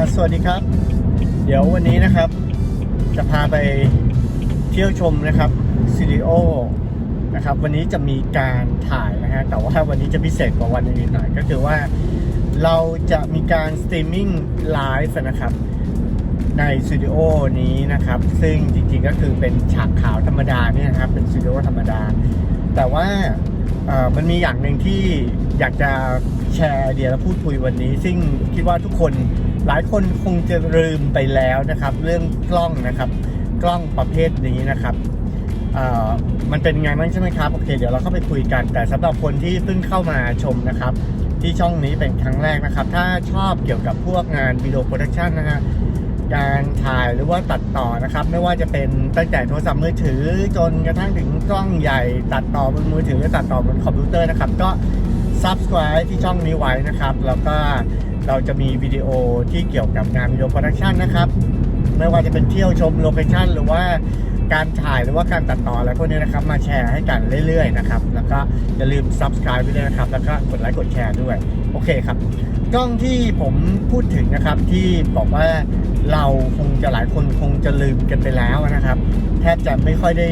สวัสดีครับ เดี๋ยววันนี้นะครับ จะพาไปเที่ยวชมนะครับซิลิโอนะครับ วันนี้จะมีการถ่ายนะฮะแต่ว่าวันนี้จะพิเศษกว่าวันอื่นหน่อย ก็คือว่าเราจะมีการสตรีมมิ่งไลฟ์นะครับในสตูดิโอนี้นะครับ ซึ่งจริงๆก็คือเป็นฉากขาวธรรมดาเนี่ยนะครับ เป็นสตูดิโอธรรมดา แต่ว่ามันมีอย่างหนึ่งที่อยากจะแชร์ไอเดียและพูดคุยวันนี้ ซึ่งคิดว่าทุกคน หลายคนคงจะลืมไปแล้วนะครับ เรื่องกล้องนะครับ กล้องประเภทนี้นะครับมันเป็นไงบ้างใช่ไหมครับ โอเค เดี๋ยวเราเข้าไปคุยกัน แต่สำหรับคนที่เพิ่งเข้ามาชมนะครับ ที่ช่องนี้เป็นครั้งแรกนะครับ ถ้าชอบเกี่ยวกับพวกงานวิดีโอโปรดักชันนะฮะการถ่ายหรือว่าตัดต่อนะครับ ไม่ว่าจะเป็นตั้งแต่โทรศัพท์มือถือ จนกระทั่งถึงกล้องใหญ่ ตัดต่อบนมือถือตัดต่อบนคอมพิวเตอร์นะครับ ก็ subscribe ที่ช่องนี้ไว้นะครับ แล้วก็ เราจะมีวิดีโอที่เกี่ยวกับงานวิดีโอโปรดักชันนะครับ ไม่ว่าจะเป็นเที่ยวชมโลเคชั่นหรือว่าการถ่ายหรือว่าการตัดต่ออะไรพวกนี้นะครับ มาแชร์ให้กันเรื่อยๆนะครับ แล้วก็อย่าลืม subscribe ไปด้วยนะครับ แล้วก็กดไลค์กดแชร์ด้วย โอเคครับ กล้องที่ผมพูดถึงนะครับที่บอกว่าเราคงจะหลายคนคงจะลืมกันไปแล้วนะครับ แทบจะไม่ค่อยได้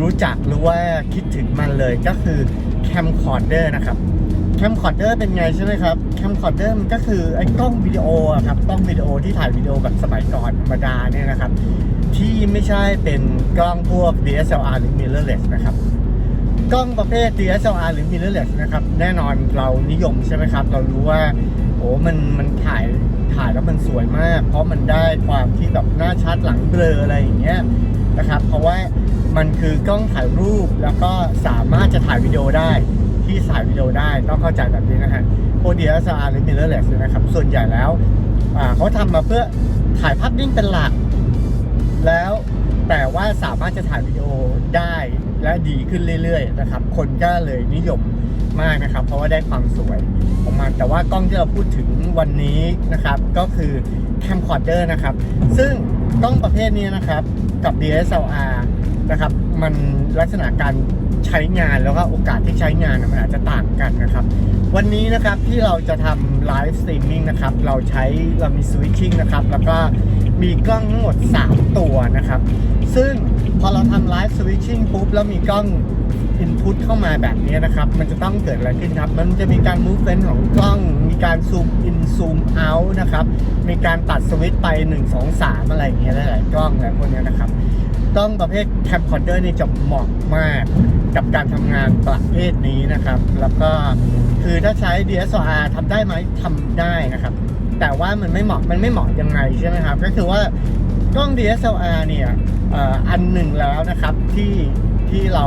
รู้จักหรือว่าคิดถึงมันเลยก็คือแคมคอร์เดอร์นะครับ แคมคอร์เดอร์เป็นไงใช่ไหมครับแคมคอร์เดอร์มันก็คือไอ้กล้องวิดีโออะครับกล้องวิดีโอที่ถ่ายวิดีโอแบบสมัยก่อนธรรมดาเนี่ยนะครับ ที่ไม่ใช่เป็นกล้องพวก DSLR หรือ mirrorless นะครับกล้องประเภท DSLR หรือ mirrorless นะครับ แน่นอนเรานิยมใช่ไหมครับ เรารู้ว่าโอ้มันมันถ่ายถ่ายแล้วมันสวยมาก เพราะมันได้ความที่แบบหน้าชัดหลังเบลออะไรอย่างเงี้ยนะครับ เพราะว่ามันคือกล้องถ่ายรูปแล้วก็สามารถจะถ่ายวิดีโอได้ ที่ถ่ายวิดีโอได้ต้องเข้าใจแบบนี้นะฮะพวก DSLR หรือ mirrorless นะครับ ส่วนใหญ่แล้วเขาทำมาเพื่อถ่ายภาพนิ่งเป็นหลัก แล้วแต่ว่าสามารถจะถ่ายวิดีโอได้และดีขึ้นเรื่อยๆนะครับ คนก็เลยนิยมมากนะครับ เพราะว่าได้ความสวยของมันแต่ว่ากล้องที่เราพูดถึงวันนี้นะครับ ก็คือแคมคอร์เดอร์นะครับ ซึ่งกล้องประเภทนี้นะครับกับ DSLR นะครับ มันลักษณะการใช้งานแล้วก็โอกาสที่ใช้งานมันอาจจะต่างกันนะครับ วันนี้นะครับที่เราจะทำไลฟ์สตรีมมิ่งนะครับ เราใช้เรามีสวิตชิ่งนะครับ แล้วก็มีกล้องทั้งหมด 3 ตัวนะครับ ซึ่งพอเราทำไลฟ์สวิตชิ่งปุ๊บแล้วมีกล้องอินพุตเข้ามาแบบนี้นะครับ มันจะต้องเกิดอะไรขึ้นครับ มันจะมีการมูฟเ e นของกล้อง มีการซูมอินซูมเอาท์นะครับ มีการตัดสวิตช์ไป 1 2 3 อะไรอย่างเงี้ยหลายๆกล้องอะไรพวกเนี้ยนะครับ กล้องประเภทแคมคอร์เดอร์นี่จะเหมาะมากกับการทำงานประเภทนี้นะครับ แล้วก็คือถ้าใช้ DSLR ทำได้ไหมทำได้นะครับ แต่ว่ามันไม่เหมาะมันไม่เหมาะยังไงใช่ไหมครับ ก็คือว่ากล้อง DSLR เนี่ยอ่ออันหนึ่งแล้วนะครับที่ที่เรา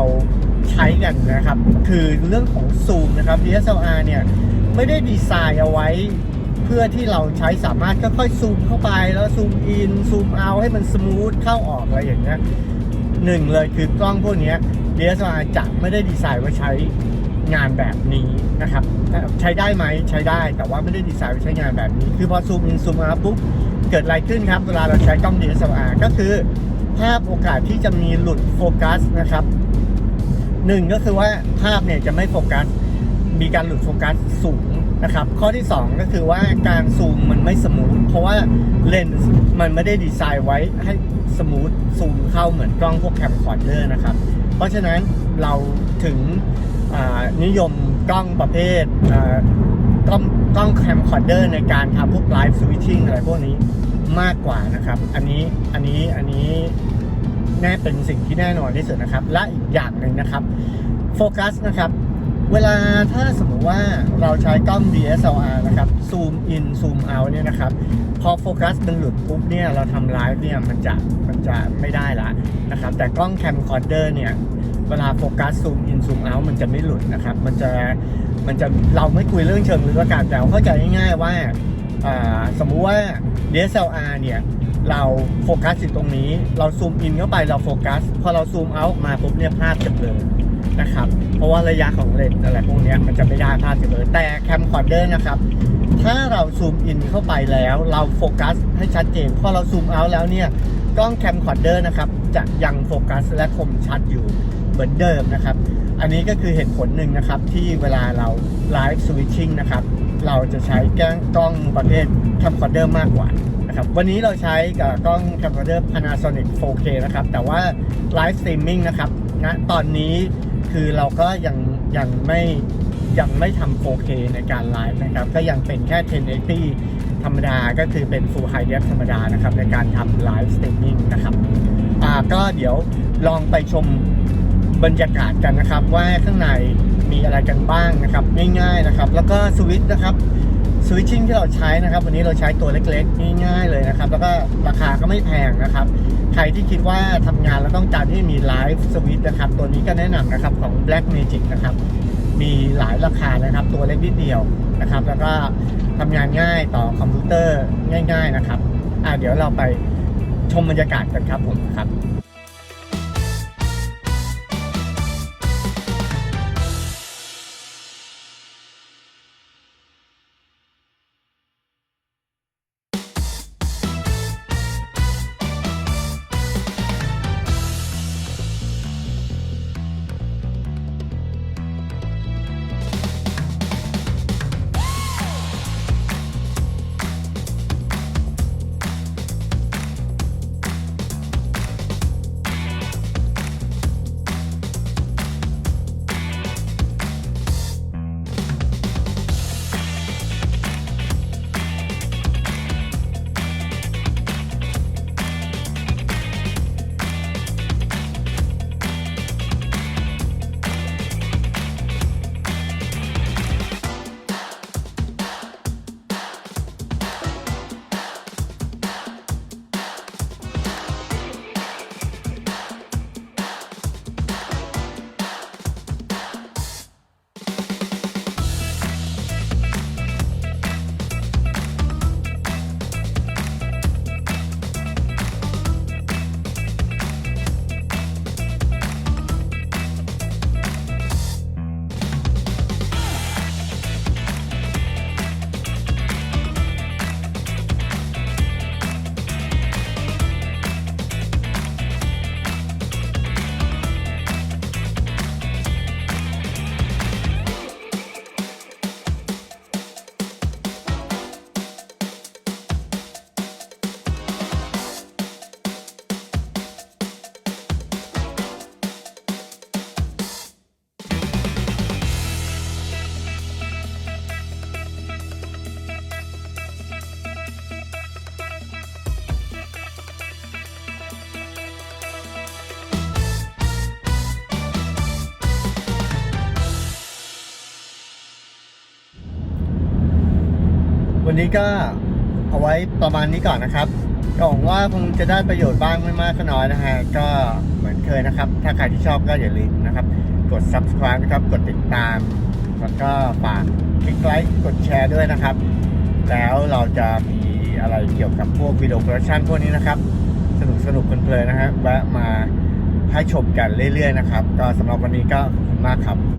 ใช้กันนะครับ คือเรื่องของซูมนะครับ DSLR เนี่ยไม่ได้ดีไซน์เอาไว้ เพื่อที่เราใช้สามารถค่อยๆซูมเข้าไปแล้วซูมอินซูมเอาให้มันสมูทเข้าออกอะไรอย่างเงี้ยหนึ่งเลยคือกล้องพวกนี้ DSLR จะไม่ได้ดีไซน์ไว้ใช้งานแบบนี้นะครับ ใช้ได้ไหมใช้ได้แต่ว่าไม่ได้ดีไซน์ไว้ใช้งานแบบนี้ คือพอซูมอินซูมเอาปุ๊บเกิดอะไรขึ้นครับ เวลาเราใช้กล้อง DSLR ก็คือภาพโอกาสที่จะมีหลุดโฟกัสนะครับหนึ่งก็คือว่าภาพเนี่ยจะไม่โฟกัส มีการหลุดโฟกัสสูง นะครับ ข้อที่ 2 ก็คือว่าการซูมมันไม่สมูทเพราะว่าเลนส์มันไม่ได้ดีไซน์ไว้ให้สมูทซูมเข้าเหมือนกล้องพวกแคมคอร์เดอร์นะครับ เพราะฉะนั้นเราถึงนิยมกล้องประเภทกล้องกล้องแคมคอร์เดอร์ในการทำพวกไลฟ์สวิตชิ่งอะไรพวกนี้มากกว่านะครับ อันนี้อันนี้อันนี้แน่เป็นสิ่งที่แน่นอนที่สุดนะครับ และอีกอย่างหนึ่งนะครับโฟกัสนะครับ เวลาถ้าสมมติว่าเราใช้กล้อง DSLR นะครับซูมอินซูมเอาเนี่ยนะครับ พอโฟกัสมันหลุดปุ๊บเนี่ยเราทำไลฟ์เนี่ยมันจะมันจะไม่ได้ละนะครับ แต่กล้องแคมคอร์เดอร์เนี่ยเวลาโฟกัสซูมอินซูมเอามันจะไม่หลุดนะครับ มันจะมันจะเราไม่คุยเรื่องเชิงลึกละกันแต่เข้าใจง่าย ๆว่าอ่าสมมุติว่า DSLR เนี่ยเราโฟกัสอยู่ตรงนี้ เราซูมอินเข้าไปเราโฟกัส พอเราซูมเอาออกมาปุ๊บเนี่ยภาพจะเบลอ นะครับ เพราะว่าระยะของเลนส์อะไรพวกนี้มันจะไม่ได้ภาพจะเบลอแต่แคมคอร์เดอร์นะครับ ถ้าเราซูมอินเข้าไปแล้ว เราโฟกัสให้ชัดเจน พอเราซูมเอาแล้วเนี่ยกล้องแคมคอร์เดอร์นะครับ จะยังโฟกัสและคมชัดอยู่เหมือนเดิมนะครับ อันนี้ก็คือเหตุผลหนึ่งนะครับ ที่เวลาเราไลฟ์สวิตชิ่งนะครับ เราจะใช้แก้งกล้องประเภท camcorder มากกว่านะครับ วันนี้เราใช้กับกล้อง camcorder Panasonic 4K นะครับ แต่ว่า live streaming นะครับณตอนนี้ คือเราก็ยังยังไม่ยังไม่ทำ 4K ในการไลฟ์นะครับ ก็ยังเป็นแค่ 1080 ธรรมดาก็คือเป็น Full High Def ธรรมดานะครับ ในการทำไลฟ์สตรีมมิ่งนะครับอ่าก็เดี๋ยวลองไปชมบรรยากาศกันนะครับ ว่าข้างในมีอะไรกันบ้างนะครับ ง่ายๆนะครับ แล้วก็สวิตช์นะครับ สวิตชิ่งที่เราใช้นะครับ วันนี้เราใช้ตัวเล็กๆ ง่ายๆเลยนะครับ แล้วก็ราคาก็ไม่แพงนะครับ ใครที่คิดว่าทำงานแล้วต้องการที่มีไลฟ์สวิตช์นะครับ ตัวนี้ก็แนะนำนะครับของ Black Magic นะครับ มีหลายราคานะครับ ตัวเล็กนิดเดียวนะครับ แล้วก็ทำงานง่ายต่อคอมพิวเตอร์ง่าย ๆนะครับอ่าเดี๋ยวเราไปชมบรรยากาศกันครับผมครับ วันนี้ก็เอาไว้ประมาณนี้ก่อนนะครับก็หวังว่าคงจะได้ประโยชน์บ้างไม่มากก็น้อยนะฮะก็เหมือนเคยนะครับ ถ้าใครที่ชอบก็อย่าลืมนะครับ กด subscribe นะครับกดติดตาม แล้วก็ฝากคลิกไลค์กดแชร์ด้วยนะครับ แล้วเราจะมีอะไรเกี่ยวกับพวกวิดีโอโปรดักชันพวกนี้นะครับ สนุกสนุกเพลินๆนะฮะแวะมาให้ชมกันเรื่อยๆนะครับ ก็สำหรับวันนี้ก็ขอบคุณมากครับ